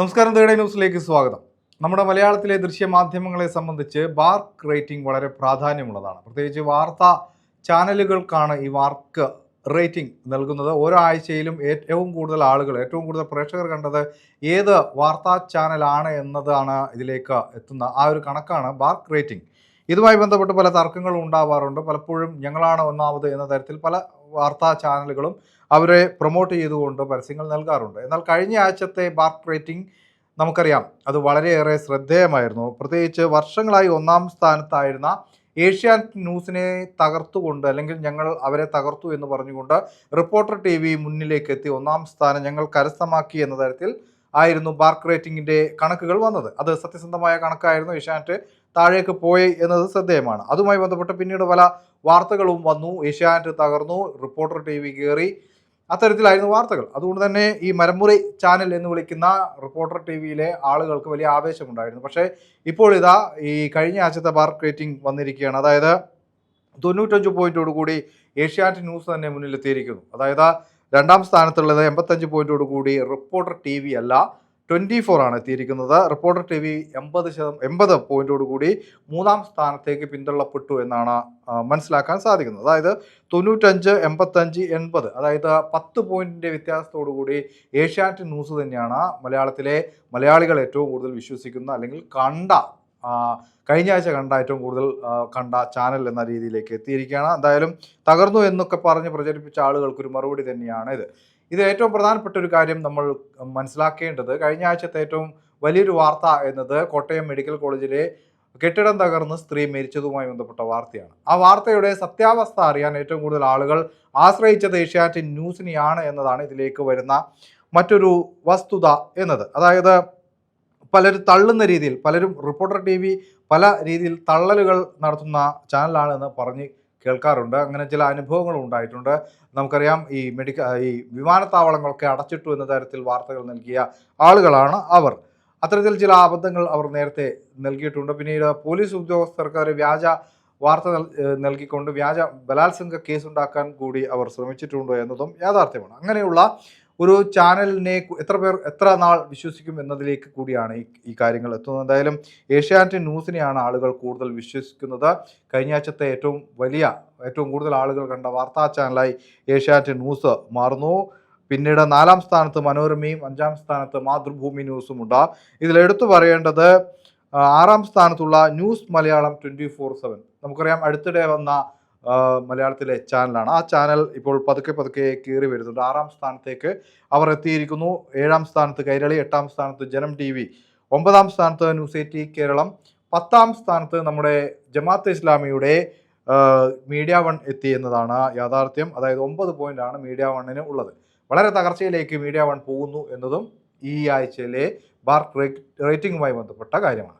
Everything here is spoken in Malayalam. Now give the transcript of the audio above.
നമസ്കാരം ദേഡ ന്യൂസിലേക്ക് സ്വാഗതം. നമ്മുടെ മലയാളത്തിലെ ദൃശ്യമാധ്യമങ്ങളെ സംബന്ധിച്ച് ബാർക്ക് റേറ്റിംഗ് വളരെ പ്രാധാന്യമുള്ളതാണ്. പ്രത്യേകിച്ച് വാർത്താ ചാനലുകൾക്കാണ് ഈ വാർക്ക് റേറ്റിംഗ് നൽകുന്നത്. ഓരോ ആഴ്ചയിലും ഏറ്റവും കൂടുതൽ ആളുകൾ ഏറ്റവും കൂടുതൽ പ്രേക്ഷകർ കണ്ടത് ഏത് വാർത്താ ചാനലാണ് എന്നതാണ് ഇതിലേക്ക് എത്തുന്ന ആ ഒരു കണക്കാണ് ബാർക്ക് റേറ്റിംഗ്. ഇതുമായി ബന്ധപ്പെട്ട് പല തർക്കങ്ങളും ഉണ്ടാവാറുണ്ട്. പലപ്പോഴും ഞങ്ങളാണ് ഒന്നാമത് എന്ന തരത്തിൽ പല വാർത്താ ചാനലുകളും അവരെ പ്രൊമോട്ട് ചെയ്തുകൊണ്ട് പരസ്യങ്ങൾ നൽകാറുണ്ട്. എന്നാൽ കഴിഞ്ഞ ആഴ്ചത്തെ ബാർക്ക് റേറ്റിംഗ് നമുക്കറിയാം. അത് വളരെയേറെ ശ്രദ്ധേയമായിരുന്നു. പ്രത്യേകിച്ച് വർഷങ്ങളായി ഒന്നാം സ്ഥാനത്തായിരുന്ന ഏഷ്യാനെറ്റ് ന്യൂസിനെ തകർത്തുകൊണ്ട് അല്ലെങ്കിൽ ഞങ്ങൾ അവരെ തകർത്തു എന്ന് പറഞ്ഞുകൊണ്ട് റിപ്പോർട്ടർ ടി വി മുന്നിലേക്ക് എത്തി ഒന്നാം സ്ഥാനം ഞങ്ങൾ കരസ്ഥമാക്കി എന്ന തരത്തിൽ ആയിരുന്നു ബാർക്ക് റേറ്റിംഗിന്റെ കണക്കുകൾ വന്നത്. അത് സത്യസന്ധമായ കണക്കായിരുന്നു. ഏഷ്യാനെറ്റ് താഴേക്ക് പോയി എന്നത് ശ്രദ്ധേയമാണ്. അതുമായി ബന്ധപ്പെട്ട് പിന്നീട് പല വാർത്തകളും വന്നു. ഏഷ്യാനെറ്റ് തകർന്നു. റിപ്പോർട്ടർ ടി വി കയറി. അത്തരത്തിലായിരുന്നു വാർത്തകൾ. അതുകൊണ്ട് തന്നെ ഈ മരമുറി ചാനൽ എന്ന് വിളിക്കുന്ന റിപ്പോർട്ടർ ടി വിയിലെ ആളുകൾക്ക് വലിയ ആവേശമുണ്ടായിരുന്നു. പക്ഷേ ഇപ്പോൾ ഇതാ ഈ കഴിഞ്ഞ ആഴ്ചത്തെ ബാർക്ക് റേറ്റിംഗ് വന്നിരിക്കുകയാണ്. അതായത് തൊണ്ണൂറ്റഞ്ച് പോയിന്റോട് കൂടി ഏഷ്യാനെറ്റ് ന്യൂസ് തന്നെ മുന്നിലെത്തിയിരിക്കുന്നു. അതായത് രണ്ടാം സ്ഥാനത്തുള്ളത് എൺപത്തഞ്ച് പോയിന്റോട് കൂടി റിപ്പോർട്ടർ ടി വി അല്ല ട്വന്റി ഫോർ ആണ് എത്തിയിരിക്കുന്നത്. റിപ്പോർട്ടർ ടി വി എൺപത് ശതം എൺപത് പോയിന്റോട് കൂടി മൂന്നാം സ്ഥാനത്തേക്ക് പിന്തള്ളപ്പെട്ടു എന്നാണ് മനസ്സിലാക്കാൻ സാധിക്കുന്നത്. അതായത് തൊണ്ണൂറ്റഞ്ച് എൺപത്തഞ്ച് എൺപത് അതായത് പത്ത് പോയിന്റിന്റെ വ്യത്യാസത്തോടു കൂടി ഏഷ്യാനെറ്റ് ന്യൂസ് തന്നെയാണ് മലയാളത്തിലെ മലയാളികൾ ഏറ്റവും കൂടുതൽ വിശ്വസിക്കുന്ന അല്ലെങ്കിൽ കണ്ട കഴിഞ്ഞ ആഴ്ച കണ്ട ഏറ്റവും കൂടുതൽ കണ്ട ചാനൽ എന്ന രീതിയിലേക്ക് എത്തിയിരിക്കുകയാണ്. എന്തായാലും തകർന്നു എന്നൊക്കെ പറഞ്ഞ് പ്രചരിപ്പിച്ച ആളുകൾക്കൊരു മറുപടി തന്നെയാണ് ഇത്. ഇത് ഏറ്റവും പ്രധാനപ്പെട്ട ഒരു കാര്യം നമ്മൾ മനസ്സിലാക്കേണ്ടത് കഴിഞ്ഞ ആഴ്ചത്തെ ഏറ്റവും വലിയൊരു വാർത്ത എന്നത് കോട്ടയം മെഡിക്കൽ കോളേജിലെ കെട്ടിടം തകർന്ന് സ്ത്രീ മരിച്ചതുമായി ബന്ധപ്പെട്ട വാർത്തയാണ്. ആ വാർത്തയുടെ സത്യാവസ്ഥ അറിയാൻ ഏറ്റവും കൂടുതൽ ആളുകൾ ആശ്രയിച്ചത് ഏഷ്യാനെറ്റ് ന്യൂസിനെയാണ് എന്നതാണ് ഇതിലേക്ക് വരുന്ന മറ്റൊരു വസ്തുത എന്നത്. അതായത് പലരും തള്ളുന്ന രീതിയിൽ പലരും റിപ്പോർട്ടർ ടി വി പല രീതിയിൽ തള്ളലുകൾ നടത്തുന്ന ചാനലാണ് എന്ന് പറഞ്ഞ് കേൾക്കാറുണ്ട്. അങ്ങനെ ചില അനുഭവങ്ങളും ഉണ്ടായിട്ടുണ്ട്. നമുക്കറിയാം ഈ മെഡിക്ക ഈ വിമാനത്താവളങ്ങളൊക്കെ അടച്ചിട്ടു എന്ന തരത്തിൽ വാർത്തകൾ നൽകിയ ആളുകളാണ് അവർ. അത്തരത്തിൽ ചില അബദ്ധങ്ങൾ അവർ നേരത്തെ നൽകിയിട്ടുണ്ട്. പിന്നീട് പോലീസ് ഉദ്യോഗസ്ഥർക്ക് വ്യാജ വാർത്ത നൽകിക്കൊണ്ട് വ്യാജ ബലാത്സംഗ കേസ് ഉണ്ടാക്കാൻ കൂടി അവർ ശ്രമിച്ചിട്ടുണ്ട് എന്നതും യാഥാർത്ഥ്യമാണ്. അങ്ങനെയുള്ള ഒരു ചാനലിനെ എത്ര പേർ എത്ര നാൾ വിശ്വസിക്കും എന്നതിലേക്ക് കൂടിയാണ് ഈ ഈ കാര്യങ്ങൾ എത്തുന്നത്. എന്തായാലും ഏഷ്യാനെറ്റ് ന്യൂസിനെയാണ് ആളുകൾ കൂടുതൽ വിശ്വസിക്കുന്നത്. കഴിഞ്ഞ ആഴ്ചത്തെ ഏറ്റവും വലിയ ഏറ്റവും കൂടുതൽ ആളുകൾ കണ്ട വാർത്താ ചാനലായി ഏഷ്യാനെറ്റ് ന്യൂസ് മാറുന്നു. പിന്നീട് നാലാം സ്ഥാനത്ത് മനോരമയും അഞ്ചാം സ്ഥാനത്ത് മാതൃഭൂമി ന്യൂസും ഉണ്ട്. ഇതിൽ എടുത്തു പറയേണ്ടത് ആറാം സ്ഥാനത്തുള്ള news Malayalam twenty four seven. നമുക്കറിയാം അടുത്തിടെ വന്ന മലയാളത്തിലെ ചാനലാണ്. ആ ചാനൽ ഇപ്പോൾ പതുക്കെ പതുക്കെ കയറി വരുന്നുണ്ട്. ആറാം സ്ഥാനത്തേക്ക് അവർ എത്തിയിരിക്കുന്നു. ഏഴാം സ്ഥാനത്ത് കൈരളി എട്ടാം സ്ഥാനത്ത് ജനം ടി വി ഒമ്പതാം സ്ഥാനത്ത് ന്യൂസ് എയ്റ്റി കേരളം പത്താം സ്ഥാനത്ത് നമ്മുടെ ജമാഅത്ത് ഇസ്ലാമിയുടെ മീഡിയ വൺ എത്തി എന്നതാണ് യാഥാർത്ഥ്യം. അതായത് ഒമ്പത് പോയിന്റ് ആണ് മീഡിയ വണ്ണിന് ഉള്ളത്. വളരെ തകർച്ചയിലേക്ക് മീഡിയ വൺ പോകുന്നു എന്നതും ഈ ആഴ്ചയിലെ ബാർക്ക് റേറ്റിംഗുമായി ബന്ധപ്പെട്ട കാര്യമാണ്.